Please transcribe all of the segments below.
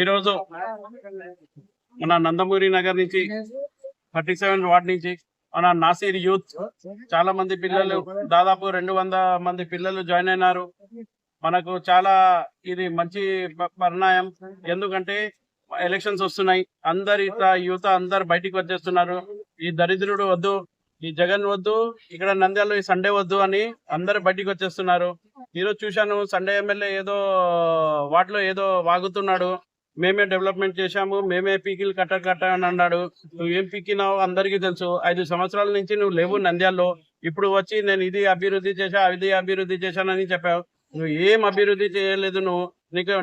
ఈరోజు మన నందమూరి నగర్ నుంచి థర్టీ సెవెన్ వార్డ్ నుంచి మన నాసీర్ యూత్ చాలా మంది పిల్లలు దాదాపు రెండు వంద మంది పిల్లలు జాయిన్ అయినారు. మనకు చాలా ఇది మంచి పరిణాయం. ఎందుకంటే ఎలక్షన్స్ వస్తున్నాయి. అందరు ఇట్లా యువత అందరు బయటికి వచ్చేస్తున్నారు. ఈ దరిద్రుడు వద్దు ఈ జగన్ వద్దు ఇక్కడ నంద్యాలలో ఈ సండే వద్దు అని అందరు బయటికి వచ్చేస్తున్నారు. ఈరోజు చూశాను సండే ఎమ్మెల్యే ఏదో వాటిలో ఏదో వాగుతున్నాడు. మేమే డెవలప్మెంట్ చేశాము మేమే పీకిలు కట్ట కట్ట అని అన్నాడు. నువ్వు ఏం పీకినావు? అందరికీ తెలుసు. ఐదు సంవత్సరాల నుంచి నువ్వు లేవు నంద్యాల్లో. ఇప్పుడు వచ్చి నేను ఇది అభివృద్ధి చేశా అది అభివృద్ధి చేశానని చెప్పావు. నువ్వు ఏం అభివృద్ధి చేయలేదు నువ్వు. నీకు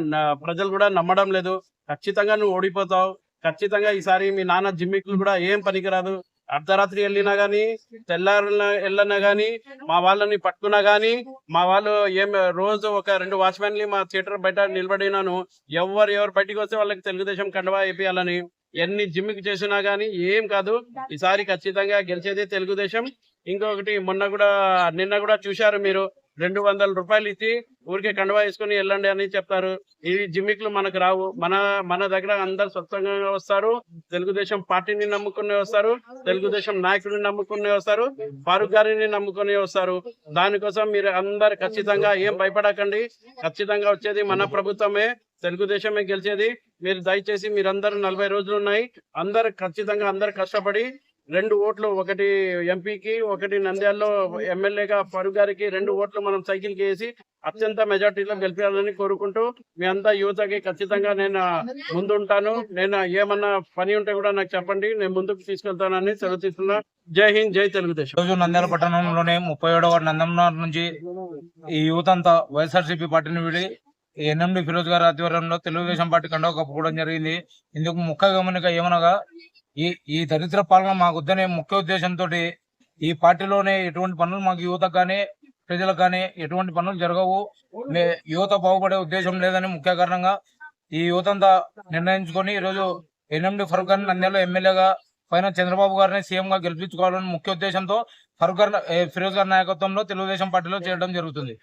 ప్రజలు కూడా నమ్మడం లేదు. ఖచ్చితంగా నువ్వు ఓడిపోతావు. ఖచ్చితంగా ఈసారి మీ నాన్న జిమ్మిక్లు కూడా ఏం పనికిరాదు. అర్ధరాత్రి వెళ్ళినా గానీ తెల్లారిన వెళ్ళినా గానీ మా వాళ్ళని పట్టుకున్నా గానీ మా వాళ్ళు ఏం రోజు ఒక రెండు వాచ్మెన్లు మా థియేటర్ బయట నిలబడినాను. ఎవరు ఎవరు బయటికి వస్తే వాళ్ళకి తెలుగుదేశం కండవా వేపియాలని ఎన్ని జిమ్కి చేసినా గానీ ఏం కాదు. ఈసారి ఖచ్చితంగా గెలిచేది తెలుగుదేశం. ఇంకొకటి మొన్న కూడా నిన్న కూడా చూశారు మీరు. రెండు వందల రూపాయలు ఇచ్చి ఊరికే కండవా వేసుకుని వెళ్ళండి అని చెప్తారు. ఈ జిమ్మిక్లు మనకు రావు. మన మన దగ్గర అందరు స్వచ్ఛంగా వస్తారు. తెలుగుదేశం పార్టీని నమ్ముకునే వస్తారు. తెలుగుదేశం నాయకుడిని నమ్ముకునే వస్తారు. ఫారూక్ గారిని నమ్ముకుని వస్తారు. దానికోసం మీరు అందరు ఖచ్చితంగా ఏం భయపడకండి. ఖచ్చితంగా వచ్చేది మన ప్రభుత్వమే. తెలుగుదేశమే గెలిచేది. మీరు దయచేసి మీరందరూ నలభై రోజులు ఉన్నాయి. అందరు ఖచ్చితంగా అందరు కష్టపడి రెండు ఓట్లు ఒకటి ఎంపీకి ఒకటి నంద్యాలలో ఎమ్మెల్యేగా ఫరూక్ గారికి రెండు ఓట్లు మనం సైకిల్కి వేసి అత్యంత మెజార్టీలో గెలిపించాలని కోరుకుంటూ మీ అంతా యువతకి ఖచ్చితంగా నేను ముందుంటాను. నేను ఏమన్నా పని ఉంటే కూడా నాకు చెప్పండి. నేను ముందుకు తీసుకెళ్తానని సెలవు తీసుకున్నా. జై హింద్ జై తెలుగుదేశం. రోజు నంద్యాల పట్టణంలోనే ముప్పై ఏడవ నందమనార్ నుంచి ఈ యువత అంతా వైఎస్ఆర్సీపీ పార్టీని విడి ఎన్ఎండి ఫిరోజ్ గారి ఆధ్వర్యంలో తెలుగుదేశం పార్టీ కండవ కప్పుకోవడం జరిగింది. ఇందుకు ముఖ్య గమనిక ఏమనగా ఈ ఈ దరిద్ర పాలన మాకు వద్దనే ముఖ్య ఉద్దేశంతో ఈ పార్టీలోనే ఎటువంటి పనులు మాకు యువతకు కానీ ప్రజలకు కానీ ఎటువంటి పనులు జరగవు. యువత బాగుపడే ఉద్దేశం లేదని ముఖ్య కారణంగా ఈ యువత అంతా నిర్ణయించుకొని ఈరోజు ఎన్ఎండి ఫరూక్ గారిని నంద్యాల ఎమ్మెల్యేగా పైన చంద్రబాబు గారిని సీఎంగా గెలిపించుకోవాలని ముఖ్య ఉద్దేశంతో ఫరూక్ గారి ఫిరోజ్ గారి నాయకత్వంలో తెలుగుదేశం పార్టీలో చేయడం జరుగుతుంది.